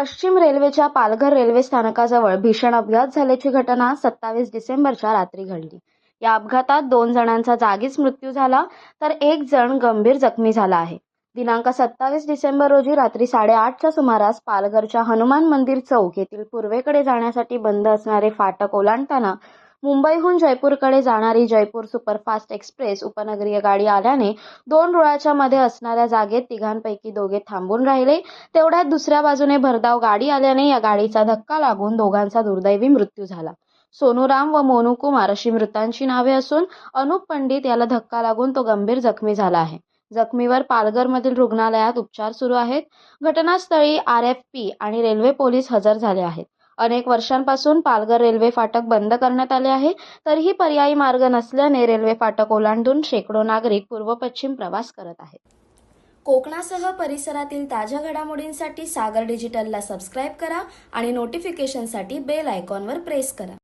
पश्चिम रेल्वेच्या पालघर रेल्वे स्थानकाजवळ भीषण अपघात झाल्याची घटना सत्तावीस डिसेंबरच्या रात्री घडली. या अपघातात दोन जणांचा जागीच मृत्यू झाला तर एक जण गंभीर जखमी झाला आहे. दिनांक सत्तावीस डिसेंबर रोजी रात्री साडेआठच्या सुमारास पालघरच्या हनुमान मंदिर चौक येथील पूर्वेकडे जाण्यासाठी बंद असणारे फाटक ओलांडताना मुंबईहून जयपूरकडे जाणारी जयपूर सुपरफास्ट एक्सप्रेस उपनगरीय गाडी आल्याने दोन रुळाच्या मध्ये असणाऱ्या जागेत तिघांपैकी दोघे थांबून राहिले. तेवढ्यात दुसऱ्या बाजूने भरधाव गाडी आल्याने या गाडीचा धक्का लागून दोघांचा दुर्दैवी मृत्यू झाला. सोनूराम व मोनू कुमार अशी मृतांची नावे असून अनुप पंडित याला धक्का लागून तो गंभीर जखमी झाला आहे. जखमीवर पालघरमधील रुग्णालयात उपचार सुरू आहेत. घटनास्थळी आर एफ पी आणि रेल्वे पोलीस हजर झाले आहेत. अनेक वर्षांपासून पालघर रेल्वे फाटक बंद करण्यात आले आहे. तरीही पर्यायी मार्ग नसल्याने रेल्वे फाटक ओलांडून शेकडो नागरिक पूर्व पश्चिम प्रवास करत आहेत. कोकणासह परिसरातील ताज्या घडामोडींसाठी सागर डिजिटलला सबस्क्राईब करा आणि नोटिफिकेशनसाठी बेल आयकॉनवर प्रेस करा.